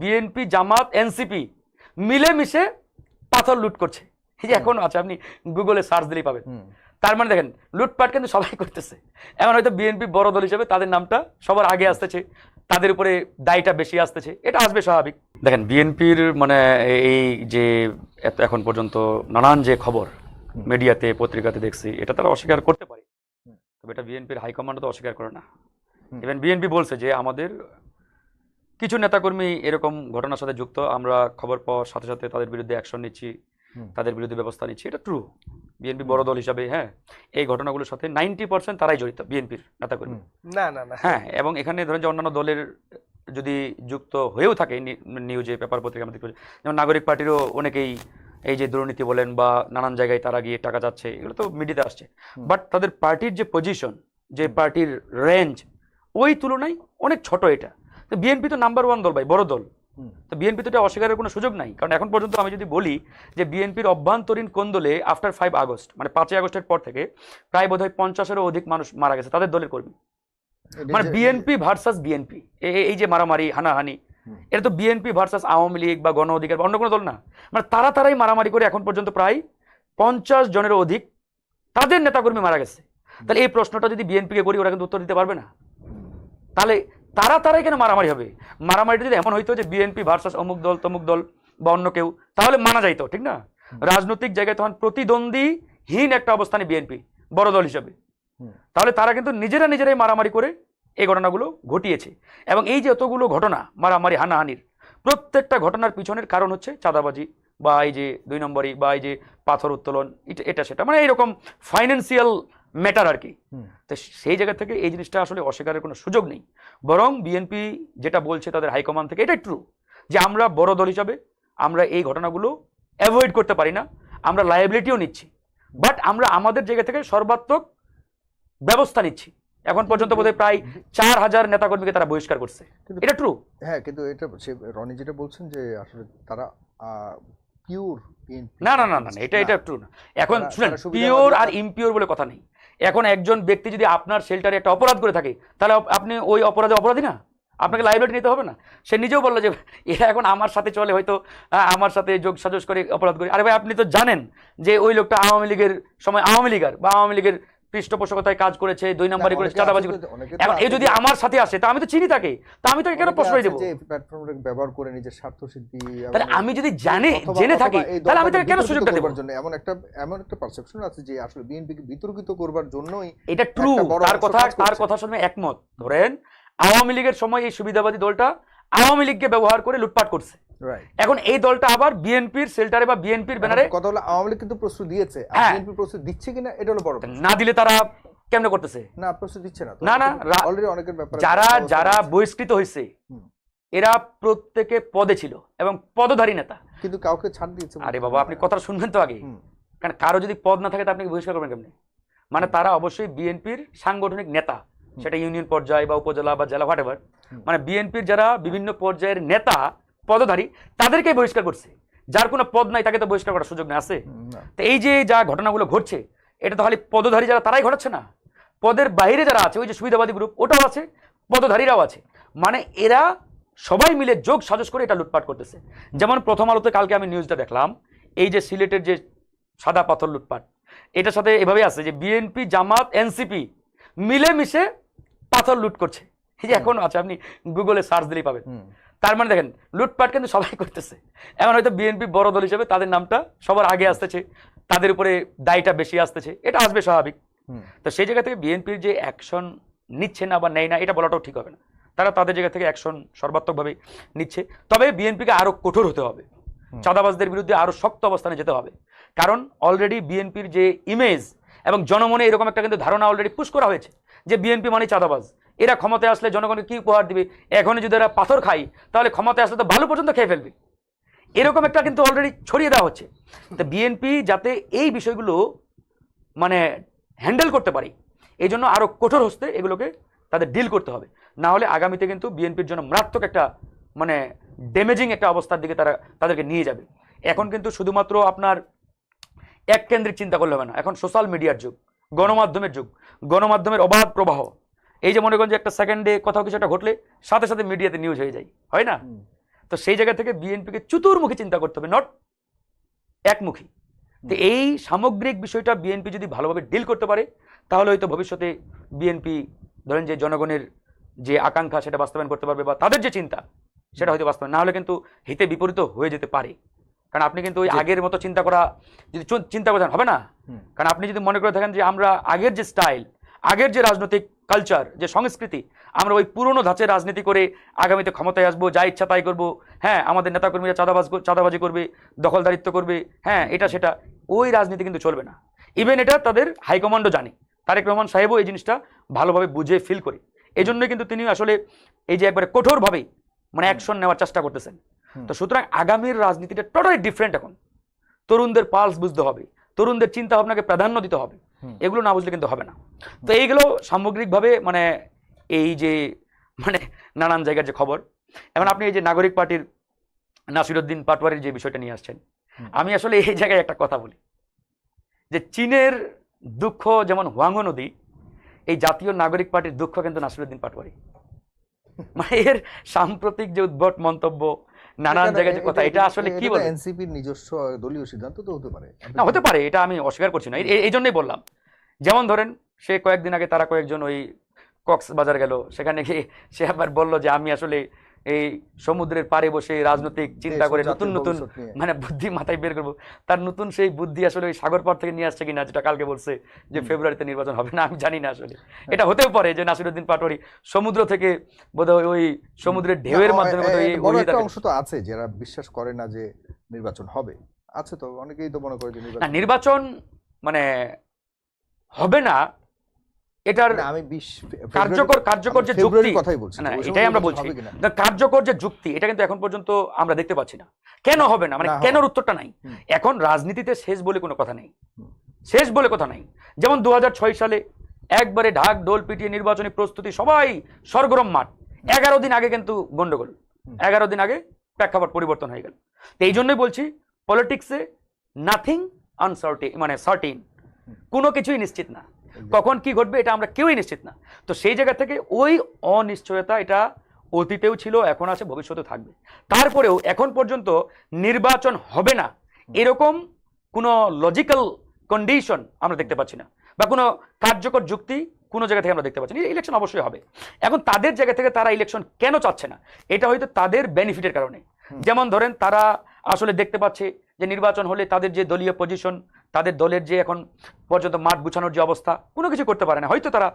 BNP জামাত NCP মিলেমিশে পাথর লুট করছে। এই যে এখনও আছে আপনি গুগলে সার্চ দিলেই পাবেন। তার মানে দেখেন লুটপাট কিন্তু সবাই করতেছে। এখন হয়তো বিএনপি বড় দল হিসেবে তাদের নামটা সবার আগে আসতেছে তাদের উপরে দায়টা বেশি আসতেছে এটা আসবে স্বাভাবিক। দেখেন বিএনপির মানে এই যে এত- এখন পর্যন্ত নানান যে খবর মিডিয়াতে পত্রিকাতে দেখছি এটা তারা অস্বীকার করতে পারে। তবে এটা বিএনপির হাইকমান্ড তো অস্বীকার করে না। ইভেন বিএনপি বলছে যে আমাদের কিছু নেতাকর্মী এরকম ঘটনার সাথে যুক্ত। আমরা খবর পাওয়ার সাথে সাথে তাদের বিরুদ্ধে অ্যাকশন নিচ্ছি তাদের বিরুদ্ধে ব্যবস্থা নিচ্ছি। এটা ট্রু বিএনপি বড় দল হিসাবে হ্যাঁ এই ঘটনাগুলোর সাথে নাইনটি পার্সেন্ট তারাই জড়িত বিএনপির নেতাকর্মী। না না না। হ্যাঁ এবং এখানে ধরেন যে অন্যান্য দলের যদি যুক্ত হয়েও থাকে নিউজে পেপার পত্রিকা আমাদের যেমন নাগরিক পার্টিরও অনেকেই এই যে দুর্নীতি বলেন বা নানান জায়গায় তারা গিয়ে টাকা যাচ্ছে এগুলো তো মিডিয়াতে আসছে। বাট তাদের পার্টির যে পজিশন যে পার্টির রেঞ্জ ওই তুলনায় অনেক ছোট এটা। তো বিএনপি তো নাম্বার ওয়ান দল ভাই বড় দল। তো বিএনপি তো এটা অস্বীকারের কোনো সুযোগ নাই। কারণ এখন পর্যন্ত আমি যদি বলি যে বিএনপির অভ্যন্তরীণ কোন্দলে আফটার ফাইভ আগস্ট মানে পাঁচই আগস্টের পর থেকে প্রায় বোধহয় পঞ্চাশেরও অধিক মানুষ মারা গেছে তাদের দলের কর্মী। মানে বিএনপি ভার্সাস বিএনপি এই যে মারামারি হানাহানি। এটা তো বিএনপি ভার্সাস আওয়ামী লীগ বা গণ অধিকার বা অন্য কোনো দল না। মানে তারা তারাই মারামারি করে এখন পর্যন্ত প্রায় পঞ্চাশ জনের অধিক তাদের নেতাকর্মী মারা গেছে। তাহলে এই প্রশ্নটা যদি বিএনপিকে করি ওরা কিন্তু উত্তর দিতে পারবে না। তাহলে তারা তারাই কেন মারামারি হবে? মারামারিটা যদি এমন হইতো যে বিএনপি ভার্সাস অমুক দল তমুক দল বা অন্য কেউ তাহলে মানা যাইতো ঠিক না? রাজনৈতিক জায়গায় তখন প্রতিদ্বন্দ্বীহীন একটা অবস্থানে বিএনপি বড় দল হিসাবে। তাহলে তারা কিন্তু নিজেরা নিজেরাই মারামারি করে এই ঘটনাগুলো ঘটিয়েছে। এবং এই যে এতগুলো ঘটনা মারামারি হানাহানির প্রত্যেকটা ঘটনার পিছনের কারণ হচ্ছে চাঁদাবাজি বা এই যে দুই নম্বরই বা এই যে পাথর উত্তোলন এটা এটা সেটা। মানে এইরকম ফাইন্যান্সিয়াল ম্যাটার আর কি। তো সেই জায়গা থেকে এই জিনিসটা আসলে অস্বীকারের কোনো সুযোগ নেই। বরং বিএনপি যেটা বলছে তাদের হাইকমান্ড থেকে এটাই ট্রু যে আমরা বড় দল হিসাবে আমরা এই ঘটনাগুলো অ্যাভয়েড করতে পারি না আমরা লায়াবিলিটিও নিচ্ছি। বাট আমরা আমাদের জায়গা থেকে সর্বাত্মক ব্যবস্থা নিচ্ছি। এখন পর্যন্ত বোধহয় প্রায় চার হাজার নেতাকর্মীকে তারা বহিষ্কার করছে। এটা ট্রু হ্যাঁ কিন্তু এটা সে রনি যেটা বলছেন যে আসলে তারা পিওর না না না না এটা এটা ট্রু না। এখন শুনেন পিওর আর ইমপিওর বলে কথা নেই। এখন একজন ব্যক্তি যদি আপনার শেল্টারে একটা অপরাধ করে থাকে, তাহলে আপনি ওই অপরাধে অপরাধী না? আপনাকে লাইব্রেরি নিতে হবে না? সে নিজেও বলল যে, এরা এখন আমার সাথে চলে, হয়তো আমার সাথে যোগ সাজস করে অপরাধ করে। আরে ভাই, আপনি তো জানেন যে ওই লোকটা আওয়ামী লীগের সময় আওয়ামী লীগার বা আওয়ামী লীগের পৃষ্ঠপোষকতায় কাজ করেছে দুই নম্বরই করেছে অনেকে চাঁদাবাজি করেছে। তো এখন এই যদি আমার সাথে আসে তা আমি তো চিনি তাকে তা আমি তো কেন প্রশ্রয় দেবো? যে প্ল্যাটফর্মটা ব্যবহার করে নিজের স্বার্থ সিদ্ধি তাহলে আমি যদি জানে জেনে থাকি তাহলে আমি তাকে কেন সুযোগটা দেবো? জন্য এমন একটা এমন একটা পারসেপশন আছে যে আসলে বিএনপিকে বিতর্কিত করবার জন্যই এটা ট্রু তার কথা তার। কথার সঙ্গে একমত। ধরেন আওয়ামী লীগের সময় এই সুবিধাবাদী দলটা আওয়ামী লীগকে ব্যবহার করে লুটপাট করছে। এখন এই দলটা আবার বিএনপির সেল্টারে বা বিএনপির ব্যানারে কথা হলো আওয়ামী লীগ কিন্তু প্রস্তুত দিয়েছে। হ্যাঁ। বিএনপি প্রস্তুত দিচ্ছে কিনা এটা হলো বড়। না দিলে তারা কেমনে করতেছে? না প্রস্তুত দিচ্ছে না না, না, অলরেডি অনেকের ব্যাপারে যারা যারা। বহিষ্কৃত হয়েছে এরা প্রত্যেকে পদে ছিল এবং পদধারী নেতা। কিন্তু কাউকে ছাড় দিয়েছে আরে বাবা আপনি কথা শুনবেন তো আগে। কারণ কারও যদি পদ না থাকে তা আপনি বহিষ্কার করবেন কেমনি? মানে তারা অবশ্যই বিএনপির সাংগঠনিক নেতা। সেটা ইউনিয়ন পর্যায়ে বা উপজেলা বা জেলা হোয়াট। মানে বিএনপির যারা বিভিন্ন পর্যায়ের নেতা পদধারী তাদেরকেই বহিষ্কার করছে। যার কোনো পদ নাই তাকে তো বহিষ্কার করার সুযোগ নেই আছে? তো এই যে যা ঘটনাগুলো ঘটছে এটা তো খালি পদধারী যারা তারাই ঘটাচ্ছে না। পদের বাইরে যারা আছে ওই যে সুবিধাবাদী গ্রুপ ওটাও আছে পদধারীরাও আছে। মানে এরা সবাই মিলে যোগ সাজস করে এটা লুটপাট করতেছে। যেমন প্রথম আলোতে কালকে আমি নিউজটা দেখলাম এই যে সিলেটের যে সাদা পাথর লুটপাট এটার সাথে এভাবে আছে যে বিএনপি জামাত এনসিপি মিলেমিশে পাথর লুট করছে। এই যে এখনও আছে আপনি গুগলে সার্চ দিলেই পাবেন। তার মানে দেখেন লুটপাট কিন্তু সবাই করতেছে। এখন হয়তো বিএনপি বড় দল হিসেবে তাদের নামটা সবার আগে আসতেছে তাদের উপরে দায়টা বেশি আসতেছে এটা আসবে স্বাভাবিক। তো সেই জায়গা থেকে বিএনপির যে অ্যাকশন নিচ্ছে না বা নেয় না এটা বলাটাও ঠিক হবে না। তারা তাদের জায়গা থেকে অ্যাকশন সর্বাত্মকভাবে নিচ্ছে। তবে বিএনপিকে আরও কঠোর হতে হবে। চাঁদাবাজদের বিরুদ্ধে আরও শক্ত অবস্থানে যেতে হবে। কারণ অলরেডি বিএনপির যে ইমেজ এবং জনমনে এরকম একটা কিন্তু ধারণা অলরেডি পুশ করা হয়েছে যে বিএনপি মানে চাঁদাবাজ। এরা ক্ষমতায় আসলে জনগণকে কি উপহার দিবে? এখনই যদি এরা পাথর খাই তাহলে ক্ষমতায় আসলে তো ভালো পর্যন্ত খেয়ে ফেলবে। এরকম একটা কিন্তু অলরেডি ছড়িয়ে দেওয়া হচ্ছে। তো বিএনপি যাতে এই বিষয়গুলো মানে হ্যান্ডেল করতে পারে এই জন্য আরও কঠোর হস্তে এগুলোকে তাদের ডিল করতে হবে। না হলে আগামীতে কিন্তু বিএনপির জন্য মারাত্মক একটা মানে ড্যামেজিং একটা অবস্থার দিকে তারা তাদেরকে নিয়ে যাবে। এখন কিন্তু শুধুমাত্র আপনার এক কেন্দ্রিক চিন্তা করলে হবে না। এখন সোশ্যাল মিডিয়ার যুগ, গণমাধ্যমের যুগ। গণমাধ্যমের অবাধ প্রবাহ। এই যে মনে করেন যে একটা সেকেন্ডে কোথাও কিছু একটা ঘটলে সাথে সাথে মিডিয়াতে নিউজ হয়ে যায় হয় না? তো সেই জায়গা থেকে বিএনপিকে চতুর্মুখী চিন্তা করতে হবে নট একমুখী। তো এই সামগ্রিক বিষয়টা বিএনপি যদি ভালোভাবে ডিল করতে পারে তাহলে হয়তো ভবিষ্যতে বিএনপি ধরেন যে জনগণের যে আকাঙ্ক্ষা সেটা বাস্তবায়ন করতে পারবে বা তাদের যে চিন্তা সেটা হয়তো বাস্তবায়ন না হলে কিন্তু হিতে বিপরীত হয়ে যেতে পারে। কারণ আপনি কিন্তু ওই আগের মতো চিন্তা করা যদি চুন- চিন্তা করেন হবে না? কারণ আপনি যদি মনে করে থাকেন যে আমরা আগের যে স্টাইল আগের যে রাজনৈতিক কালচার যে সংস্কৃতি আমরা ওই পুরনো ধাঁচের রাজনীতি করে আগামীতে ক্ষমতায় আসব যা ইচ্ছা তাই করব। হ্যাঁ আমাদের নেতাকর্মীরা চাঁদাবাজ চাঁদাবাজি করবে দখলদারিত্ব করবে। হ্যাঁ এটা সেটা। ওই রাজনীতি কিন্তু চলবে না। ইভেন এটা তাদের হাইকমান্ডও জানে। তারেক রহমান সাহেবও এই জিনিসটা ভালোভাবে বুঝে ফিল করে। এই জন্যই কিন্তু তিনি আসলে এই যে একবারে কঠোরভাবে মানে অ্যাকশন নেওয়ার চেষ্টা করতেছেন। তো সুতরাং আগামীর রাজনীতিটা টোটালি ডিফারেন্ট এখন। তরুণদের পালস বুঝতে হবে। তরুণদের চিন্তা ভাবনাকে প্রাধান্য দিতে হবে। এগুলো না বুঝলে কিন্তু হবে না। তো এইগুলো সামগ্রিকভাবে মানে এই যে মানে নানান জায়গার যে খবর এখন আপনি এই যে নাগরিক পার্টির নাসিরুদ্দিন পাটোয়ারির যে বিষয়টা নিয়ে আসছেন আমি আসলে এই জায়গায় একটা কথা বলি। যে চীনের দুঃখ যেমন হুয়াঙ্গো নদী এই জাতীয় নাগরিক পার্টির দুঃখ কিন্তু নাসিরুদ্দিন পাটোয়ারি। মানে এর সাম্প্রতিক যে উদ্ভট মন্তব্য নানান জায়গায় যে কথা এটা আসলে কি বলব? এনসিপির নিজস্ব দলীয় সিদ্ধান্ত তো হতে পারে। না হতে পারে এটা আমি অস্বীকার করছি না। এই- এই জন্যই বললাম। যেমন ধরেন সে কয়েকদিন আগে তারা কয়েকজন ওই কক্সবাজার গেল সেখানে গিয়ে সে আবার বলল যে আমি আসলে এই সমুদ্রের পাড়ে বসে রাজনৈতিক চিন্তা করে নতুন নতুন মানে বুদ্ধি মাথায় বের করব। তার নতুন সেই বুদ্ধি আসলে ওই সাগর পার থেকে নিয়ে আসছে কিনা যেটা কালকে বলছে যে ফেব্রুয়ারিতে নির্বাচন হবে না আমি জানি না আসলে। এটা হতেও পারে যে নাসিরুদ্দিন পাটোয়ারি সমুদ্র থেকে বোধহয় ওই সমুদ্রের ঢেউয়ের মাধ্যমে অংশ তো আছে যারা বিশ্বাস করে না যে নির্বাচন হবে। আছে তো অনেকেই তো মনে করে যে নির্বাচন মানে হবে না এটার আমি কার্যকর কার্যকর যে যুক্তি কথাই বলছি না, এটাই আমরা বলছি। কার্যকর যে যুক্তি এটা কিন্তু এখন পর্যন্ত আমরা দেখতে পাচ্ছি না। কেন হবে না? মানে কেন উত্তরটা নাই? এখন রাজনীতিতে শেষ বলে কোনো কথা নেই। শেষ বলে কথা নাই। যেমন দু হাজার ছয় সালে একবারে ঢাক ডোল পিটিয়ে নির্বাচনী প্রস্তুতি সবাই সরগরম মাঠ। এগারো দিন আগে কিন্তু গন্ডগোল। এগারো দিন আগে প্রেক্ষাপট পরিবর্তন হয়ে গেল। তো এই জন্যই বলছি পলিটিক্সে নাথিং আনসার্টিন মানে সার্টিন কোনো কিছুই নিশ্চিত না। কখন কি ঘটবে এটা আমরা কেউই নিশ্চিত না। তো সেই জায়গা থেকে ওই অনিশ্চয়তা এটা অতীতেও ছিল এখন আছে ভবিষ্যতে থাকবে। তারপরেও এখন পর্যন্ত নির্বাচন হবে না। এরকম কোনো লজিক্যাল কন্ডিশন আমরা দেখতে পাচ্ছি না। বা কোনো কার্যকর যুক্তি কোনো জায়গা থেকে আমরা দেখতে পাচ্ছি না। ইলেকশন অবশ্যই হবে। এখন তাদের জায়গা থেকে তারা ইলেকশন কেন চাচ্ছে না? এটা হয়তো তাদের বেনিফিটের কারণে। যেমন ধরেন তারা আসলে দেখতে পাচ্ছে যে নির্বাচন হলে তাদের যে দলীয় পজিশন তাদের দলের যে এখন পর্যন্ত মাঠ গুছানোর যে অবস্থা, কোনো কিছু করতে পারে না। হয়তো তারা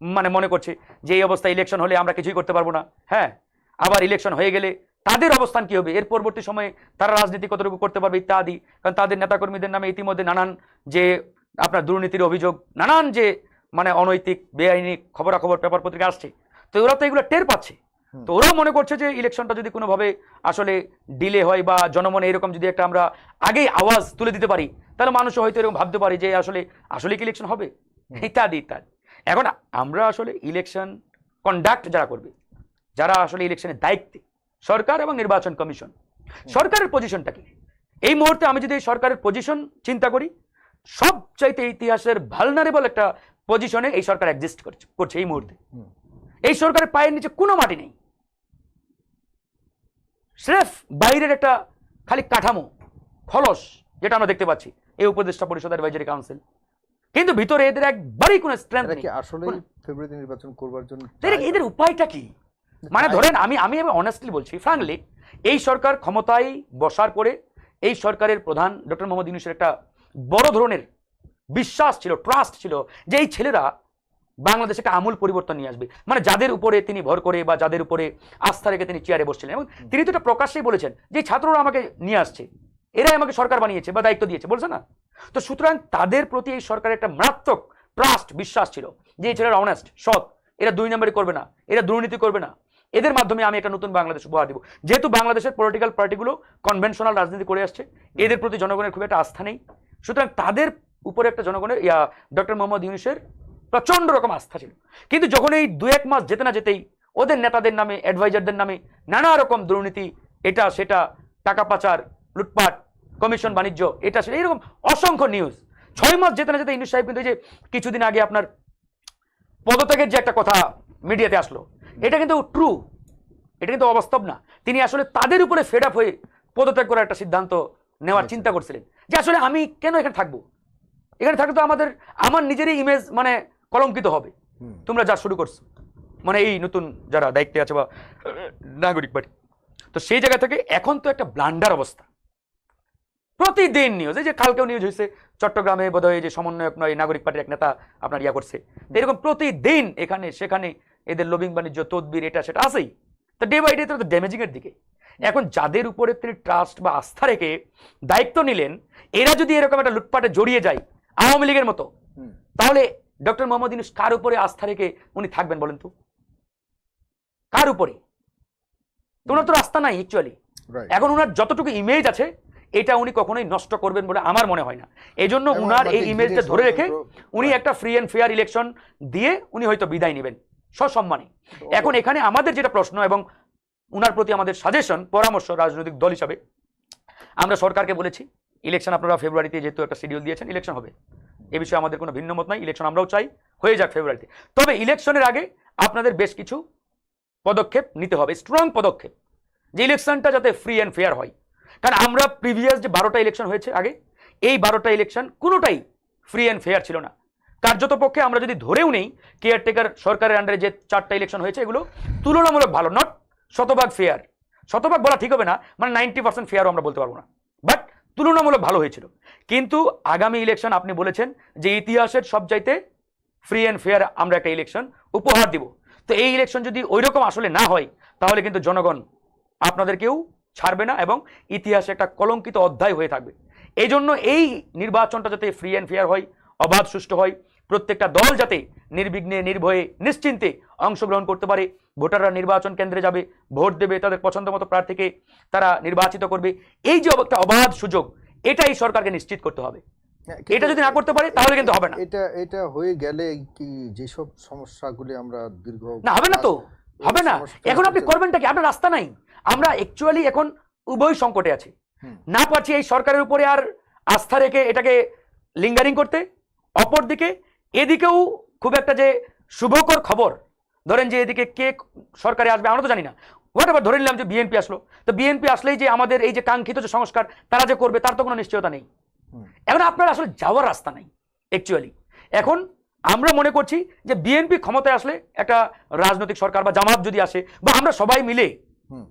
মানে মনে করছে যে এই অবস্থা ইলেকশন হলে আমরা কিছুই করতে পারব না। হ্যাঁ আবার ইলেকশন হয়ে গেলে তাদের অবস্থান কি হবে? এর পরবর্তী সময়ে তারা রাজনীতি কতটুকু করতে পারবে ইত্যাদি। কারণ তাদের নেতাকর্মীদের নামে ইতিমধ্যে নানান যে আপনার দুর্নীতির অভিযোগ, নানান যে মানে অনৈতিক, বেআইনি খবরাখবর পেপার পত্রিকা আসছে, তো ওরা তো এগুলো টের পাচ্ছে। তো ওরাও মনে করছে যে ইলেকশনটা যদি কোনোভাবে আসলে ডিলে হয় বা জনমনে এরকম যদি একটা আমরা আগেই আওয়াজ তুলে দিতে পারি তাহলে মানুষও হয়তো এরকম ভাবতে পারে যে আসলে আসলে কি ইলেকশন হবে? ইত্যাদি ইত্যাদি। এখন আমরা আসলে ইলেকশন কন্ডাক্ট যারা করবে যারা আসলে ইলেকশনের দায়িত্বে সরকার এবং নির্বাচন কমিশন সরকারের পজিশনটা কি? এই মুহূর্তে আমি যদি সরকারের পজিশন চিন্তা করি সবচাইতে ইতিহাসের ভালনারেবল একটা পজিশনে এই সরকার এক্সিস্ট করছে করছে এই মুহূর্তে। এই সরকারের পায়ের নিচে কোনো মাটি নেই। স্রেফ বাইরের একটা খালি কাঠামো খলস যেটা আমরা দেখতে পাচ্ছি এই উপদেষ্টা পরিষদ অ্যাডভাইজারি কাউন্সিল কিন্তু ভিতরে এদের একবারই কোনো স্ট্রেংথ নেই। আসলে ফেব্রুয়ারি নির্বাচন করবার জন্য এদের এদের উপায়টা কি? মানে ধরেন আমি আমি অনেস্টলি বলছি ফ্রাঙ্কলি এই সরকার ক্ষমতায় বসার পরে এই সরকারের প্রধান ডক্টর মোহাম্মদ ইউনুসের একটা বড় ধরনের বিশ্বাস ছিল ট্রাস্ট ছিল যে এই ছেলেরা বাংলাদেশে একটা আমূল পরিবর্তন নিয়ে আসবে। মানে যাদের উপরে তিনি ভর করে বা যাদের উপরে আস্থা রেখে তিনি চেয়ারে বসছিলেন এবং তিনি তো এটা প্রকাশ্যেই বলেছেন যে ছাত্ররা আমাকে নিয়ে আসছে। এরাই আমাকে সরকার বানিয়েছে বা দায়িত্ব দিয়েছে, বলছে না? তো সুতরাং তাদের প্রতি এই সরকারের একটা মারাত্মক ট্রাস্ট বিশ্বাস ছিল যে এই ছেলেরা অনেস্ট সৎ, এরা দুই নম্বরই করবে না, এরা দুর্নীতি করবে না। এদের মাধ্যমে আমি একটা নতুন বাংলাদেশ উপহার দিব। যেহেতু বাংলাদেশের পলিটিক্যাল পার্টিগুলো কনভেনশনাল রাজনীতি করে আসছে, এদের প্রতি জনগণের খুব একটা আস্থা নেই। সুতরাং তাদের উপরে একটা জনগণের, ইয়া ডক্টর মোহাম্মদ ইউনুসের প্রচণ্ড রকম আস্থা ছিল। কিন্তু যখন এই দু এক মাস যেতে না যেতেই ওদের নেতাদের নামে অ্যাডভাইজারদের নামে নানা রকম দুর্নীতি এটা সেটা টাকা পাচার লুটপাট কমিশন বাণিজ্য এটা সেটা এরকম অসংখ্য নিউজ ছয় মাস যেতে না যেতে ইউনুস সাহেব কিন্তু যে কিছুদিন আগে আপনার পদত্যাগের যে একটা কথা মিডিয়াতে আসলো এটা কিন্তু ট্রু এটা কিন্তু অবাস্তব না। তিনি আসলে তাদের উপরে ফেড আপ হয়ে পদত্যাগ করার একটা সিদ্ধান্ত নেওয়ার আচ্ছা। চিন্তা করছিলেন। যে আসলে আমি কেন এখানে থাকব? এখানে থাকলে তো আমাদের আমার নিজেরই ইমেজ মানে কলঙ্কিত হবে। তোমরা যা শুরু করছ। মানে এই নতুন যারা দায়িত্বে আছে বা নাগরিক পার্টি তো সেই জায়গা থেকে এখন তো একটা ব্লান্ডার অবস্থা। প্রতিদিন নিউজ এই যে কালকেও নিউজ হয়েছে চট্টগ্রামে বোধহয় যে সমন্বয়ক নয় নাগরিক পার্টির এক নেতা আপনার ইয়া করছে। এরকম প্রতিদিন এখানে সেখানে এদের লবিং বাণিজ্য তদবির এটা সেটা আছেই। তো ডে বাই ডে তো ড্যামেজিং এর দিকে। এখন যাদের উপরে তিনি ট্রাস্ট বা আস্থা রেখে দায়িত্ব নিলেন এরা যদি এরকম একটা লুটপাটে জড়িয়ে যায় আওয়ামী লীগের মতো তাহলে ডক্টর মোহাম্মদ ইউনুস কার উপরে আস্থা রেখে উনি থাকবেন বলেন তো? কার উপরে? তো ওনার তো রাস্তা নাই অ্যাকচুয়ালি এখন ওনার যতটুকু ইমেজ আছে এটা উনি কখনোই নষ্ট করবেন বলে আমার মনে হয় না। এই জন্য উনার এই ইমেজটা ধরে রেখে উনি একটা ফ্রি অ্যান্ড ফেয়ার ইলেকশন দিয়ে উনি হয়তো বিদায় নেবেন সসম্মানে। এখন এখানে আমাদের যেটা প্রশ্ন এবং উনার প্রতি আমাদের সাজেশন পরামর্শ রাজনৈতিক দল হিসাবে আমরা সরকারকে বলেছি ইলেকশন আপনারা ফেব্রুয়ারিতে যেহেতু একটা শিডিউল দিয়েছেন ইলেকশন হবে। এ বিষয়ে আমাদের কোনো ভিন্ন মত নাই। ইলেকশন আমরাও চাই। হয়ে যাক ফেব্রুয়ারিতে তবে ইলেকশনের আগে আপনাদের বেশ কিছু পদক্ষেপ নিতে হবে স্ট্রং পদক্ষেপ, যে ইলেকশনটা যাতে ফ্রি অ্যান্ড ফেয়ার হয়। কারণ আমরা প্রিভিয়াস যে বারোটা ইলেকশন হয়েছে আগে, এই বারোটা ইলেকশন কোনোটাই ফ্রি অ্যান্ড ফেয়ার ছিল না। কার্যত পক্ষে আমরা যদি ধরেও নেই কেয়ারটেকার সরকারের আন্ডারে যে চারটা ইলেকশন হয়েছে, এগুলো তুলনামূলক ভালো নট শতভাগ ফেয়ার শতভাগ বলা ঠিক হবে না মানে নাইনটি পার্সেন্ট ফেয়ারও আমরা বলতে পারব না। তুলনামূলক ভালো হয়েছিল। কিন্তু আগামী ইলেকশন আপনি বলেছেন যে ইতিহাসের সবচাইতে ফ্রি অ্যান্ড ফেয়ার আমরা একটা ইলেকশন উপহার দিব। তো এই ইলেকশন যদি ওই রকম আসলে না হয়, তাহলে কিন্তু জনগণ আপনাদেরকেও ছাড়বে না এবং ইতিহাসে একটা কলঙ্কিত অধ্যায় হয়ে থাকবে। এই জন্য এই নির্বাচনটা যাতে ফ্রি অ্যান্ড ফেয়ার হয়, অবাধ সুষ্ঠু হয় প্রত্যেকটা দল যাতে নির্বিঘ্নে নির্ভয়ে নিশ্চিন্তে অংশগ্রহণ করতে পারে। ভোটাররা নির্বাচন কেন্দ্রে যাবে ভোট দেবে তাদের পছন্দ মতো প্রার্থীকে তারা নির্বাচিত করবে। এই যে একটা অবাধ সুযোগ এটাই সরকারকে নিশ্চিত করতে হবে। এটা যদি না করতে পারে তাহলে কিন্তু হবে না। এটা এটা হয়ে গেলে কি যেসব সমস্যাগুলি আমরা দীর্ঘ না হবে না তো। হবে না। এখন আপনি করবেনটা কি? আপনার রাস্তা নাই। আমরা অ্যাকচুয়ালি এখন উভয় সংকটে আছি। না পারছি এই সরকারের উপরে আর আস্থা রেখে এটাকে লিঙ্গারিং করতে অপরদিকে এদিকেও খুব একটা যে শুভকর খবর ধরেন যে এদিকে কে সরকারে আসবে আমরা তো জানি না। হোয়াট এভার ধরে নিলাম যে বিএনপি আসলো। তো বিএনপি আসলেই যে আমাদের এই যে কাঙ্ক্ষিত যে সংস্কার তারা যে করবে তার তো কোনো নিশ্চয়তা নেই। এখন আপনার আসলে যাওয়ার রাস্তা নাই অ্যাকচুয়ালি এখন আমরা মনে করছি যে বিএনপি ক্ষমতায় আসলে একটা রাজনৈতিক সরকার বা জামাত যদি আসে বা আমরা সবাই মিলে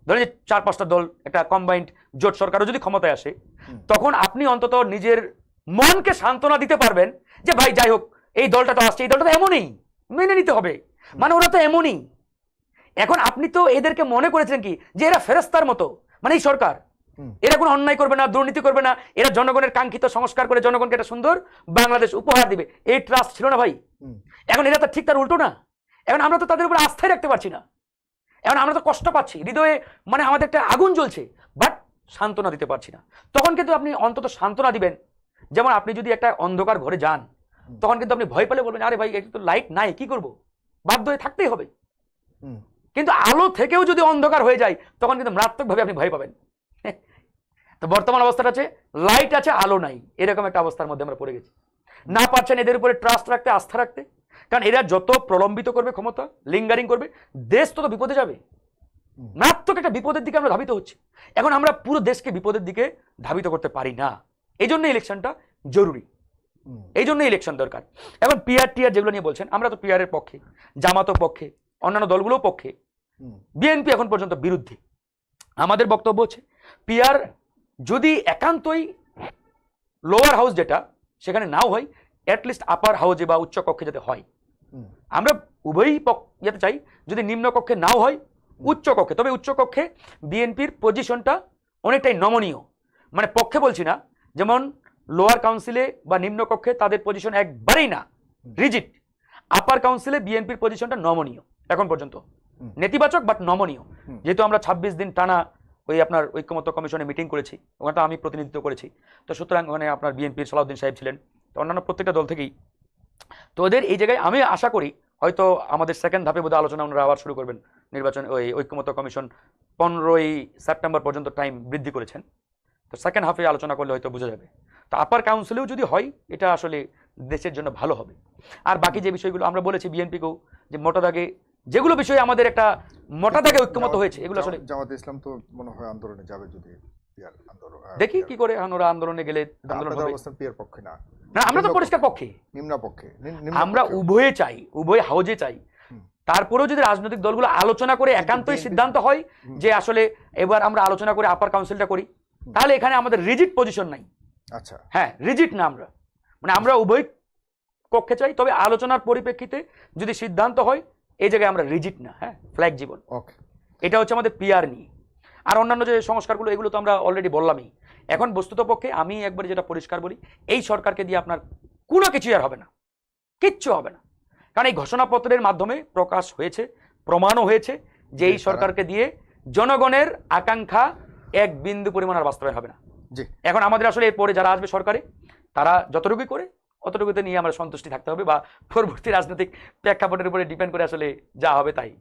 ধরেন যে চার পাঁচটা দল একটা কম্বাইন্ড জোট সরকারও যদি ক্ষমতায় আসে তখন আপনি অন্তত নিজের মনকে সান্ত্বনা দিতে পারবেন যে ভাই যাই হোক এই দলটা তো আসছে এই দলটা তো এমনই মেনে নিতে হবে। মানে ওরা তো এমনই। এখন আপনি তো এদেরকে মনে করেছেন কি যে এরা ফেরস্তার মতো মানে এই সরকার। এরা কোনো অন্যায় করবে না দুর্নীতি করবে না এরা জনগণের কাঙ্ক্ষিত সংস্কার করে জনগণকে একটা সুন্দর বাংলাদেশ উপহার দিবে। এই ট্রাস্ট ছিল না ভাই। এখন এরা তো ঠিক তার উল্টো না। এখন আমরা তো তাদের উপর আস্থায় রাখতে পারছি না। এখন আমরা তো কষ্ট পাচ্ছি হৃদয়ে মানে আমাদের একটা আগুন জ্বলছে বাট সান্ত্বনা দিতে পারছি না। তখন কিন্তু আপনি অন্তত সান্ত্বনা দিবেন। যেমন আপনি যদি একটা অন্ধকার ঘরে যান। তখন কিন্তু আপনি ভয় পেলে বলবেন আরে ভাই তো লাইট নাই কি করব? বাধ্য হয়ে থাকতেই হবে। কিন্তু আলো থেকেও যদি অন্ধকার হয়ে যায় তখন কিন্তু মারাত্মকভাবে আপনি ভয় পাবেন। তো বর্তমান অবস্থাটা আছে লাইট আছে আলো নাই। এরকম একটা অবস্থার মধ্যে আমরা পড়ে গেছি। না পারছেন এদের উপরে ট্রাস্ট রাখতে আস্থা রাখতে কারণ এরা যত প্রলম্বিত করবে ক্ষমতা লিঙ্গারিং করবে দেশ তত বিপদে যাবে। মারাত্মক একটা বিপদের দিকে আমরা ধাবিত হচ্ছে। এখন আমরা পুরো দেশকে বিপদের দিকে ধাবিত করতে পারি না। এই জন্য ইলেকশনটা জরুরি। এই জন্য ইলেকশন দরকার। এখন পিআর টিআর যেগুলো নিয়ে বলছেন আমরা তো পিআরের পক্ষে জামাতও পক্ষে অন্যান্য দলগুলোও পক্ষে। বিএনপি এখন পর্যন্ত বিরুদ্ধে। আমাদের বক্তব্য হচ্ছে পিআর যদি একান্তই লোয়ার হাউস যেটা সেখানে নাও হয় অ্যাটলিস্ট আপার হাউসে বা উচ্চ কক্ষে যাতে হয়। আমরা উভয়ই পক- যেতে চাই যদি নিম্ন কক্ষে নাও হয় উচ্চ কক্ষে তবে উচ্চ কক্ষে বিএনপির পজিশনটা অনেকটাই নমনীয়। মানে পক্ষে বলছি না যেমন লোয়ার কাউন্সিলে বা নিম্ন কক্ষে তাদের পজিশন একবারেই না রিজিট আপার কাউন্সিলে বিএনপির পজিশনটা নমনীয় এখন পর্যন্ত। নেতিবাচক বাট নমনীয়। যেহেতু আমরা ছাব্বিশ দিন টানা ওই আপনার ঐক্যমত্য কমিশনে মিটিং করেছি ওখানে আমি প্রতিনিধিত্ব করেছি। তো সুতরাং ওখানে আপনার বিএনপির সালাউদ্দিন সাহেব ছিলেন। তো অন্যান্য প্রত্যেকটা দল থেকেই। তো ওদের এই জায়গায় আমি আশা করি হয়তো আমাদের সেকেন্ড ধাপে বোধহয় আলোচনা ওনারা আবার শুরু করবেন নির্বাচন ওই ঐক্যমত্য কমিশন পনেরোই সেপ্টেম্বর পর্যন্ত টাইম বৃদ্ধি করেছেন। তো সেকেন্ড হাফে আলোচনা করলে হয়তো বোঝা যাবে। তো আপার কাউন্সিলেও যদি হয় এটা আসলে দেশের জন্য ভালো হবে। আর বাকি যে বিষয়গুলো আমরা বলেছি বিএনপিকেও যে মোটা দাগে যেগুলো বিষয়ে আমাদের একটা মোটা দাগে ঐক্যমত হয়েছে এগুলো আসলে জামাত- ইসলাম তো মনে হয় আন্দোলনে যাবে যদি আহ, দেখি কি করে ওরা আন্দোলনে গেলে আন্দোলন পিয়ার পক্ষে না। না আমরা তো পরিষ্কার পক্ষে। নিম্ন পক্ষে। আমরা উভয়ে চাই উভয় হাউজে চাই। তারপরেও যদি রাজনৈতিক দলগুলো আলোচনা করে একান্তই সিদ্ধান্ত হয় যে আসলে এবার আমরা আলোচনা করে আপার কাউন্সিলটা করি তাহলে এখানে আমাদের রিজিট পজিশন নাই। আচ্ছা। হ্যাঁ রিজিট না আমরা। মানে আমরা উভয় কক্ষে চাই তবে আলোচনার পরিপ্রেক্ষিতে যদি সিদ্ধান্ত হয় এই জায়গায় আমরা রিজিট না হ্যাঁ ফ্ল্যাগ জীবন। ওকে। এটা হচ্ছে আমাদের পিআর নিয়ে। আর অন্যান্য যে সংস্কারগুলো এগুলো তো আমরা অলরেডি বললামই। এখন বস্তুত পক্ষে আমি একবার যেটা পরিষ্কার বলি এই সরকারকে দিয়ে আপনার কোনো কিছুই আর হবে না। কিচ্ছু হবে না। কারণ এই ঘোষণাপত্রের মাধ্যমে প্রকাশ হয়েছে প্রমাণও হয়েছে যে এই সরকারকে দিয়ে জনগণের আকাঙ্ক্ষা এক বিন্দু পরিমাণ আর বাস্তবায়ন হবে না। এখন আমাদের আসলে এরপরে যারা আসবে সরকারে, তারা যতটুকুই করে অতটুকুতে নিয়ে আমরা সন্তুষ্টি থাকতে হবে বা পরবর্তী রাজনৈতিক প্রেক্ষাপটের উপরে ডিপেন্ড করে আসলে যা হবে তাই।